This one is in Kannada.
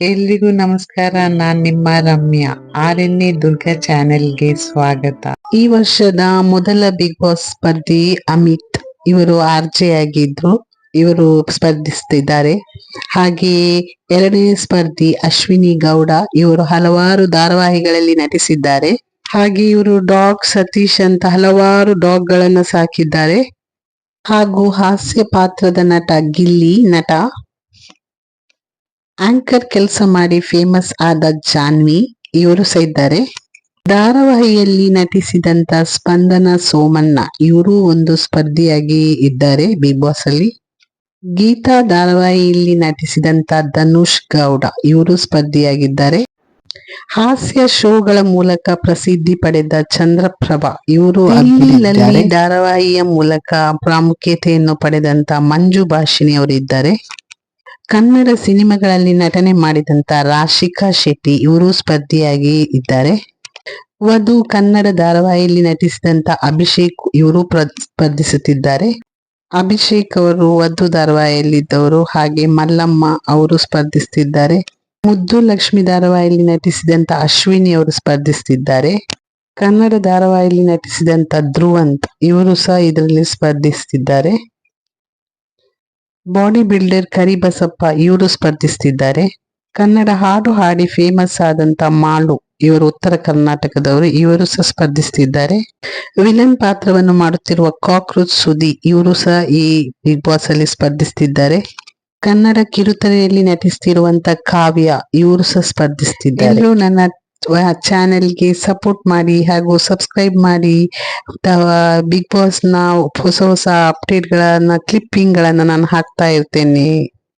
ಎಲ್ರಿಗೂ ನಮಸ್ಕಾರ, ನಾನ್ ನಿಮ್ಮ Ramya. R N A Durga ಚಾನೆಲ್ಗೆ ಸ್ವಾಗತ. ಈ ವರ್ಷದ ಮೊದಲ ಬಿಗ್ ಬಾಸ್ ಸ್ಪರ್ಧಿ ಅಮಿತ್. ಇವರು ಆರ್ ಜೆ ಆಗಿದ್ರು. ಇವರು ಸ್ಪರ್ಧಿಸ್ತಿದ್ದಾರೆ. ಹಾಗೆಯೇ ಎರಡನೇ ಸ್ಪರ್ಧಿ ಅಶ್ವಿನಿ ಗೌಡ. ಇವರು ಹಲವಾರು ಧಾರಾವಾಹಿಗಳಲ್ಲಿ ನಟಿಸಿದ್ದಾರೆ. ಹಾಗೆ ಇವರು ಡಾಗ್ ಸತೀಶ್ ಅಂತ ಹಲವಾರು ಡಾಗ್ ಗಳನ್ನ ಸಾಕಿದ್ದಾರೆ. ಹಾಗೂ ಹಾಸ್ಯ ಪಾತ್ರದ ನಟ ಗಿಲ್ಲಿ ನಟ. ಆಂಕರ್ ಕೆಲಸ ಮಾಡಿ ಫೇಮಸ್ ಆದ ಜಾನ್ವಿ ಇವರು ಸಹ ಇದ್ದಾರೆ. ಧಾರಾವಾಹಿಯಲ್ಲಿ ನಟಿಸಿದಂತ ಸ್ಪಂದನ ಸೋಮಣ್ಣ ಇವರು ಒಂದು ಸ್ಪರ್ಧಿಯಾಗಿ ಇದ್ದಾರೆ ಬಿಗ್ ಬಾಸ್ ಅಲ್ಲಿ. ಗೀತಾ ಧಾರಾವಾಹಿಯಲ್ಲಿ ನಟಿಸಿದಂತ ಧನುಷ್ ಗೌಡ ಇವರು ಸ್ಪರ್ಧಿಯಾಗಿದ್ದಾರೆ. ಹಾಸ್ಯ ಶೋಗಳ ಮೂಲಕ ಪ್ರಸಿದ್ಧಿ ಪಡೆದ ಚಂದ್ರಪ್ರಭಾ ಇವರು ಧಾರಾವಾಹಿಯ ಮೂಲಕ ಪ್ರಾಮುಖ್ಯತೆಯನ್ನು ಪಡೆದಂತ ಮಂಜು ಭಾಷಿಣಿ ಅವರು ಇದ್ದಾರೆ. ಕನ್ನಡ ಸಿನಿಮಾಗಳಲ್ಲಿ ನಟನೆ ಮಾಡಿದಂತ ರಾಶಿಕಾ ಶೆಟ್ಟಿ ಇವರು ಸ್ಪರ್ಧಿಯಾಗಿ ಇದ್ದಾರೆ. ವಧು ಕನ್ನಡ ಧಾರಾವಾಹಿಯಲ್ಲಿ ನಟಿಸಿದಂತ ಅಭಿಷೇಕ್ ಇವರು ಸ್ಪರ್ಧಿಸುತ್ತಿದ್ದಾರೆ. ಅಭಿಷೇಕ್ ಅವರು ವಧು ಧಾರಾವಾಹಿಯಲ್ಲಿದ್ದವರು ಹಾಗೆ ಮಲ್ಲಮ್ಮ ಅವರು ಸ್ಪರ್ಧಿಸುತ್ತಿದ್ದಾರೆ. ಮುದ್ದು ಲಕ್ಷ್ಮಿ ಧಾರಾವಾಹಿಯಲ್ಲಿ ನಟಿಸಿದಂತ ಅಶ್ವಿನಿ ಅವರು ಸ್ಪರ್ಧಿಸುತ್ತಿದ್ದಾರೆ. ಕನ್ನಡ ಧಾರಾವಾಹಿಯಲ್ಲಿ ನಟಿಸಿದಂತ ಧ್ರುವಂತ್ ಇವರು ಸಹ ಇದರಲ್ಲಿ ಸ್ಪರ್ಧಿಸುತ್ತಿದ್ದಾರೆ. ಬಾಡಿ ಬಿಲ್ಡರ್ ಕರಿಬಸಪ್ಪ ಇವರು ಸ್ಪರ್ಧಿಸ್ತಿದ್ದಾರೆ. ಕನ್ನಡ ಹಾಡು ಹಾಡಿ ಫೇಮಸ್ ಆದಂತ ಮಾಳು ಇವರು ಉತ್ತರ ಕರ್ನಾಟಕದವರು, ಇವರು ಸಹ ಸ್ಪರ್ಧಿಸುತ್ತಿದ್ದಾರೆ ವಿಲನ್ ಪಾತ್ರವನ್ನು ಮಾಡುತ್ತಿರುವ ಕಾಕ್ರೋಚ್ ಸುದಿ ಇವರು ಸಹ ಈ ಬಿಗ್ ಬಾಸ್ ಅಲ್ಲಿ ಸ್ಪರ್ಧಿಸುತ್ತಿದ್ದಾರೆ ಕನ್ನಡ ಕಿರುತೆರೆಯಲ್ಲಿ ನಟಿಸ್ತಿರುವಂತ ಕಾವ್ಯ ಇವರು ಸಹ ಸ್ಪರ್ಧಿಸುತ್ತಿದ್ದಾರೆ ನನ್ನ ಚಾನೆಲ್ಗೆ ಸಪೋರ್ಟ್ ಮಾಡಿ ಹಾಗೂ ಸಬ್ಸ್ಕ್ರೈಬ್ ಮಾಡಿ ಬಿಗ್ ಬಾಸ್ನ ಹೊಸ ಹೊಸ ಅಪ್ಡೇಟ್ ಗಳನ್ನ ಕ್ಲಿಪ್ಪಿಂಗ್ ಗಳನ್ನ ನಾನು ಹಾಕ್ತಾ ಇರ್ತೇನೆ.